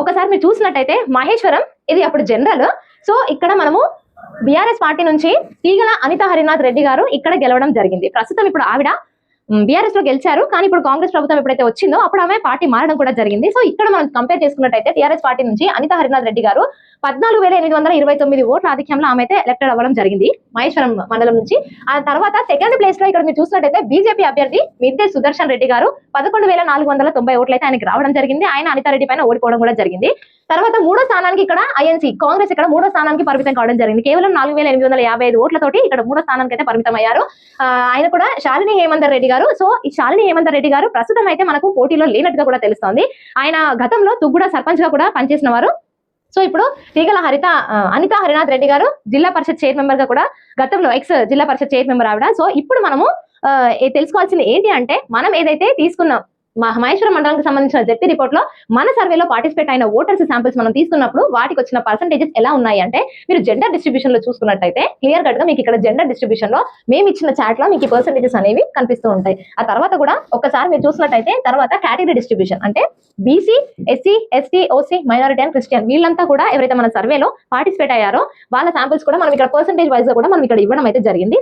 ఒకసారి మీరు చూసినట్టయితే మహేశ్వరం ఇది అప్పుడు జనరల్ సో ఇక్కడ మనము బీఆర్ఎస్ పార్టీ నుంచి తీగల అనిత హరినాథ్ రెడ్డి గారు ఇక్కడ గెలవడం జరిగింది. ప్రస్తుతం ఇప్పుడు ఆవిడ బీఆర్ఎస్లో గెలిచారు. కానీ ఇప్పుడు కాంగ్రెస్ ప్రభుత్వం ఎప్పుడైతే వచ్చిందో అప్పుడు ఆమె పార్టీ మారడం కూడా జరిగింది. సో ఇక్కడ మనం కంపేర్ చేసుకున్నట్టయితే టీఆర్ఎస్ పార్టీ నుంచి అనిత హరినాథ్ రెడ్డి గారు పద్నాలుగు వేల ఎనిమిది వందల ఇరవై తొమ్మిది ఓట్ల ఆధిక్యంలో ఆమె అయితే ఎలక్టెడ్ అవ్వడం జరిగింది మహేశ్వరం మండలం నుంచి. ఆ తర్వాత సెకండ్ ప్లేస్లో ఇక్కడ మీరు చూసినట్టయితే బీజేపీ అభ్యర్థి మిద్దె సుదర్శన్ రెడ్డి గారు పదకొండు వేల నాలుగు వందల తొంభై ఓట్లు అయితే ఆయనకి రావడం జరిగింది. ఆయన అనితారెడ్డి పైన ఓడిపోవడం కూడా జరిగింది. తర్వాత మూడో స్థానానికి ఇక్కడ ఐఎన్సీ కాంగ్రెస్ ఇక్కడ మూడో స్థానానికి పరిమితం కావడం జరిగింది. కేవలం నాలుగు వేల ఎనిమిది వందల యాభై ఐదు ఓట్లతోటి ఇక్కడ మూడో స్థానానికి అయితే పరిమితం అయ్యారు ఆయన కూడా శాలిని హేమంత్ రెడ్డి గారు సో ఈ శాలిని హేమంత్ రెడ్డి గారు ప్రస్తుతం అయితే మనకు పోటీలో లేనట్టుగా కూడా తెలుస్తోంది. ఆయన గతంలో తుగ్గుడ సర్పంచ్గా కూడా పనిచేసిన వారు. సో ఇప్పుడు తీగల హరిత అనిత హరినాథ్ రెడ్డి గారు జిల్లా పరిషత్ చైర్ మెంబర్గా కూడా గతంలో ఎక్స్ జిల్లా పరిషత్ చైర్ మెంబర్ ఆవిడ. సో ఇప్పుడు మనము తెలుసుకోవాల్సింది ఏంటి అంటే మనం ఏదైతే తీసుకున్నాం మహేశ్వరం మండలానికి సంబంధించిన జెడ్పీ రిపోర్ట్లో మన సర్వేలో పార్టిసిపేట్ అయిన ఓటర్స్ శాంపిల్స్ మనం తీసుకున్నప్పుడు వాటికి వచ్చిన పర్సంటేజెస్ ఎలా ఉన్నాయి అంటే మీరు జెండర్ డిస్ట్రిబ్యూషన్లో చూసుకున్నట్టయితే క్లియర్ కట్గా మీకు ఇక్కడ జెండర్ డిస్ట్రిబ్యూషన్లో మేము ఇచ్చిన చాట్లో మీకు పర్సంటేజెస్ అనేవి కనిపిస్తూ ఉంటాయి. ఆ తర్వాత కూడా ఒకసారి మీరు చూసినట్టయితే తర్వాత కేటగిరీ డిస్ట్రిబ్యూషన్ అంటే BC SC ST OC minority and Christian వీళ్ళంతా కూడా ఎవరైతే మన సర్వేలో పార్టిసిపేట్ అయ్యారో వాళ్ళ శాంపిల్స్ కూడా మనం ఇక్కడ పర్సంటేజ్ వైజ్గా కూడా మనం ఇక్కడ ఇవ్వడం అయితే జరిగింది.